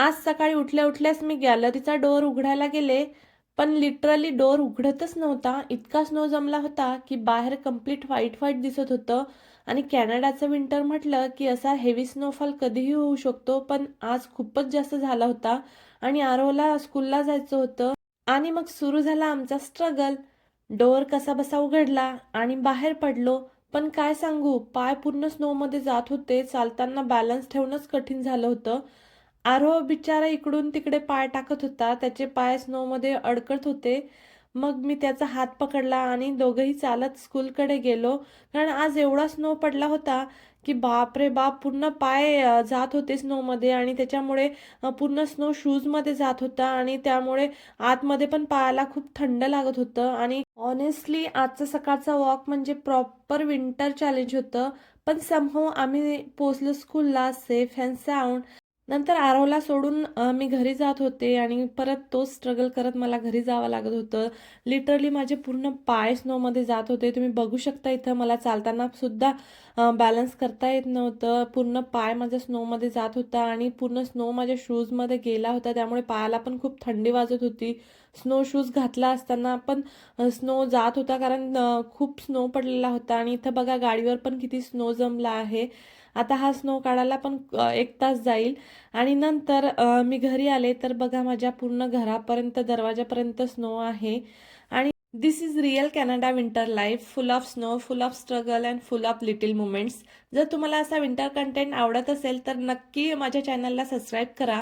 आज सकाळी उठल्या उठल्याच मी गॅलरीचा डोअर उघडायला गेले पण लिटरली डोअर उघडतच नव्हता. इतका स्नो जमला होता की बाहेर कंप्लीट व्हाईट व्हाईट दिसत होतं. आणि कॅनडाचं विंटर म्हटलं की असा हेवी स्नोफॉल कधीही होऊ शकतो पण आज खूपच जास्त झाला होता. आणि आरोला स्कूलला जायचं होतं. आणि मग सुरू झाला आमचा स्ट्रगल डोअर कसा बसा उघडला आणि बाहेर पडलो. पण काय सांगू पाय पूर्ण स्नोमध्ये जात होते. चालताना बॅलन्स ठेवणंच कठीण झालं होतं. आरो बिचारा इकडून तिकडे पाय टाकत होता. त्याचे पाय स्नोमध्ये अडकत होते. मग मी त्याचा हात पकडला आणि दोघंही चालत स्कूलकडे गेलो. कारण आज एवढा स्नो पडला होता की बाप रे बाप पूर्ण पाय जात होते स्नोमध्ये आणि त्याच्यामुळे पूर्ण स्नो शूजमध्ये जात होता आणि त्यामुळे आतमध्ये पण पायाला खूप थंड लागत होतं. आणि ऑनेस्टली आजचा सकाळचा वॉक म्हणजे प्रॉपर विंटर चॅलेंज होतं. पण समहो आम्ही पोचलो स्कूलला सेफ अँड साऊंड नंतर आरवला सोडून मी घरी जात होते आणि परत तोच स्ट्रगल करत मला घरी जावं लागत होतं. लिटरली माझे पूर्ण पाय स्नोमध्ये जात होते. तुम्ही बघू शकता इथं मला चालताना सुद्धा बॅलन्स करता येत नव्हतं. पूर्ण पाय माझ्या स्नोमध्ये जात होता आणि पूर्ण स्नो माझ्या शूजमध्ये गेला होता. त्यामुळे पायाला पण खूप थंडी वाजत होती. स्नो शूज घातला असताना पण स्नो जात होता कारण खूप स्नो पडलेला होता आणि इथं बघा गाडीवर पण किती स्नो जमला आहे. आता हा स्नो काढायला पण एक तास जाईल. आणि नंतर मी घरी आले तर बघा माझ्या पूर्ण घरापर्यंत दरवाजापर्यंत स्नो आहे. आणि this is real Canada winter life full of snow full of struggle and full of little moments जर तुम्हाला असा विंटर कंटेंट आवडत असेल तर नक्की माझ्या चॅनलला सबस्क्राईब करा.